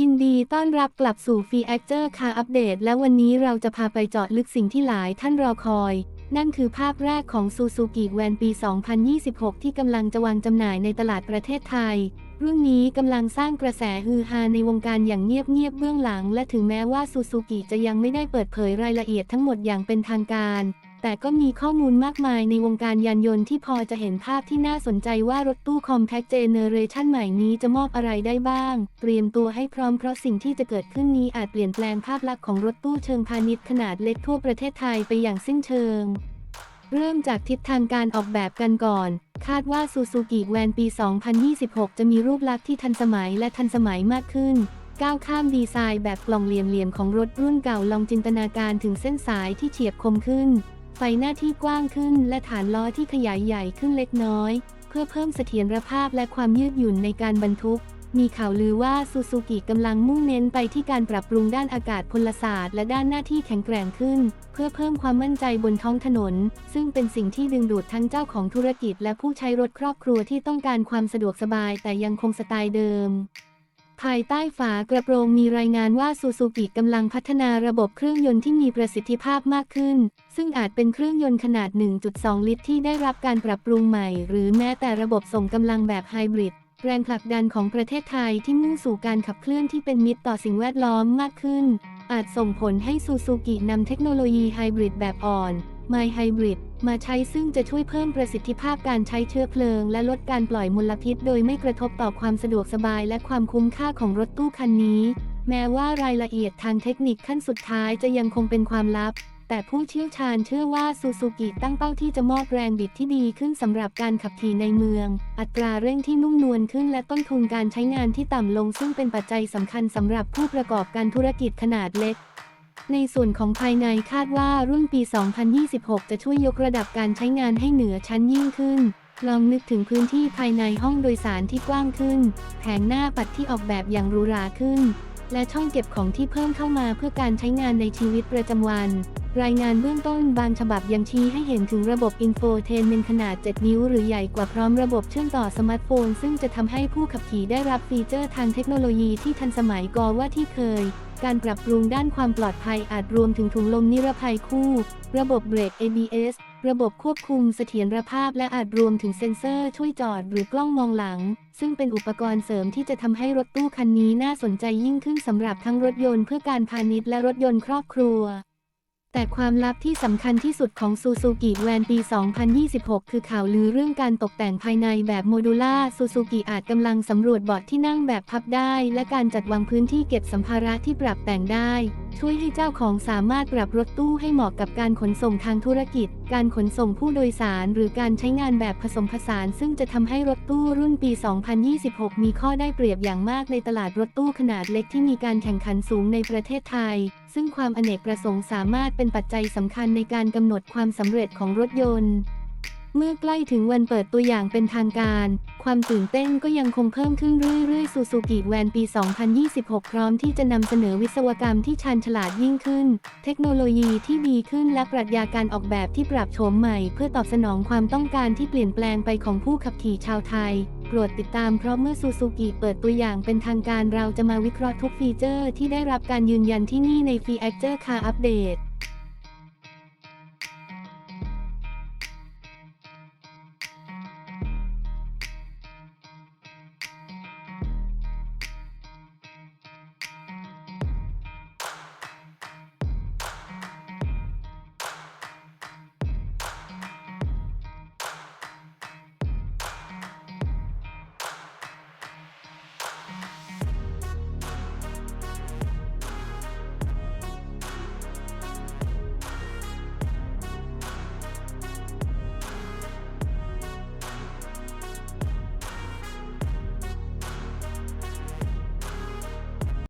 ยินดีต้อนรับกลับสู่ f ี e a c t o r คาอัปเดต และวันนี้เราจะพาไปเจาะลึกสิ่งที่หลายท่านรอคอย นั่นคือภาพแรกของ Suzuki Van ปี 2026 ที่กำลังจะวางจำหน่ายในตลาดประเทศไทย รุ่นนี้กำลังสร้างกระแสฮือฮาในวงการอย่างเงียบๆเบื้องหลัง และถึงแม้ว่า Suzuki จะยังไม่ได้เปิดเผยรายละเอียดทั้งหมดอย่างเป็นทางการ แต่ก็มีข้อมูลมากมายในวงการยานยนต์ที่พอจะเห็นภาพที่น่าสนใจว่ารถตู้ Compact Generation ใหม่นี้จะมอบอะไรได้บ้าง เตรียมตัวให้พร้อมเพราะสิ่งที่จะเกิดขึ้นนี้อาจเปลี่ยนแปลงภาพลักษณ์ของรถตู้เชิงพาณิชย์ขนาดเล็กทั่วประเทศไทยไปอย่างสิ้นเชิง เริ่มจากทิศทางการออกแบบกันก่อน คาดว่า Suzuki Van ปี 2026 จะมีรูปลักษณ์ที่ทันสมัยและทันสมัยมากขึ้นก้าวข้ามดีไซน์แบบกล่องเหลี่ยมๆของรถรุ่นเก่าลองจินตนาการถึงเส้นสายที่เฉียบคมขึ้น ไฟหน้าที่กว้างขึ้นและฐานล้อที่ขยายใหญ่ขึ้นเล็กน้อย เพื่อเพิ่มเสถียรภาพและความยืดหยุ่นในการบรรทุก มีข่าวลือว่าซูซูกิกำลังมุ่งเน้นไปที่การปรับปรุงด้านอากาศพลศาสตร์และด้านหน้าที่แข็งแกร่งขึ้น เพื่อเพิ่มความมั่นใจบนท้องถนน ซึ่งเป็นสิ่งที่ดึงดูดทั้งเจ้าของธุรกิจ และผู้ใช้รถครอบครัวที่ต้องการความสะดวกสบายแต่ยังคงสไตล์เดิม ภายใต้ฝากระโปรงมีรายงานว่าซูซูกิกำลังพัฒนาระบบเครื่องยนต์ที่มีประสิทธิภาพมากขึ้น ซึ่งอาจเป็นเครื่องยนต์ขนาด 1.2 ลิตรที่ได้รับการปรับปรุงใหม่ หรือแม้แต่ระบบส่งกำลังแบบไฮบริดแรงผลักดันของประเทศไทยที่มุ่งสู่การขับเคลื่อนที่เป็นมิตรต่อสิ่งแวดล้อมมากขึ้น อาจส่งผลให้ซูซูกินำเทคโนโลยีไฮบริดแบบอ่อน My Hybrid มาใช้ซึ่งจะช่วยเพิ่มประสิทธิภาพการใช้เชื้อเพลิง และลดการปล่อยมลพิษ โดยไม่กระทบต่อความสะดวกสบายและความคุ้มค่าของรถตู้คันนี้ แม้ว่ารายละเอียดทางเทคนิคขั้นสุดท้ายจะยังคงเป็นความลับ แต่ผู้เชี่ยวชาญเชื่อว่าซูซูกิตั้งเป้าที่จะมอบแรงบิดที่ดีขึ้นสำหรับการขับขี่ในเมือง อัตราเร่งที่นุ่มนวลขึ้นและต้นทุนการใช้งานที่ต่ำลง ซึ่งเป็นปัจจัยสำคัญสำหรับผู้ประกอบการธุรกิจขนาดเล็ก ในส่วนของภายในคาดว่ารุ่นปี 2026 จะช่วยยกระดับการใช้งานให้เหนือชั้นยิ่งขึ้น ลองนึกถึงพื้นที่ภายในห้องโดยสารที่กว้างขึ้น แผงหน้าปัดที่ออกแบบอย่างหรูหราขึ้น และช่องเก็บของที่เพิ่มเข้ามาเพื่อการใช้งานในชีวิตประจำวัน รายงานเบื้องต้นบางฉบับยังชี้ให้เห็นถึงระบบอินโฟเทนเมนขนาด 7 นิ้วหรือใหญ่กว่าพร้อมระบบเชื่อมต่อสมาร์ทโฟน ซึ่งจะทำให้ผู้ขับขี่ได้รับฟีเจอร์ทางเทคโนโลยีที่ทันสมัยกว่าที่เคย การปรับปรุงด้านความปลอดภัยอาจรวมถึงถุงลมนิรภัยคู่ ระบบเบรก ABS ระบบควบคุมเสถียรภาพและอาจรวมถึงเซ็นเซอร์ช่วยจอดหรือกล้องมองหลัง ซึ่งเป็นอุปกรณ์เสริมที่จะทำให้รถตู้คันนี้น่าสนใจยิ่งขึ้นสำหรับทั้งรถยนต์เพื่อการพาณิชย์และรถยนต์ครอบครัว แต่ความลับที่สำคัญที่สุดของซูซูกิแวนปี 2026 คือข่าวลือเรื่องการตกแต่งภายในแบบโมดูล่าซูซูกิอาจกำลังสำรวจเบาะที่นั่งแบบพับได้ และการจัดวางพื้นที่เก็บสัมภาระที่ปรับแต่งได้ช่วยให้เจ้าของสามารถปรับรถตู้ให้เหมาะกับการขนส่งทางธุรกิจ การขนส่งผู้โดยสาร หรือการใช้งานแบบผสมผสาน ซึ่งจะทำให้รถตู้รุ่นปี 2026 มีข้อได้เปรียบอย่างมากในตลาดรถตู้ขนาดเล็กที่มีการแข่งขันสูงในประเทศไทย ซึ่งความอเนกประสงค์สามารถเป็นปัจจัยสำคัญในการกำหนดความสำเร็จของรถยนต์ เมื่อใกล้ถึงวันเปิดตัวอย่างเป็นทางการ ความตื่นเต้นก็ยังคงเพิ่มขึ้นเรื่อยๆ ซูซูกิแวนปี 2026 พร้อมที่จะนำเสนอวิศวกรรมที่ชาญฉลาดยิ่งขึ้น เทคโนโลยีที่ดีขึ้นและปรัชญาการออกแบบที่ปรับโฉมใหม่ เพื่อตอบสนองความต้องการที่เปลี่ยนแปลงไปของผู้ขับขี่ชาวไทยโปรดติดตามเพราะเมื่อซูซูกิเปิดตัวอย่างเป็นทางการเราจะมาวิเคราะห์ทุกฟีเจอร์ที่ได้รับการยืนยันที่นี่ใน f ี e a c t o r Car Update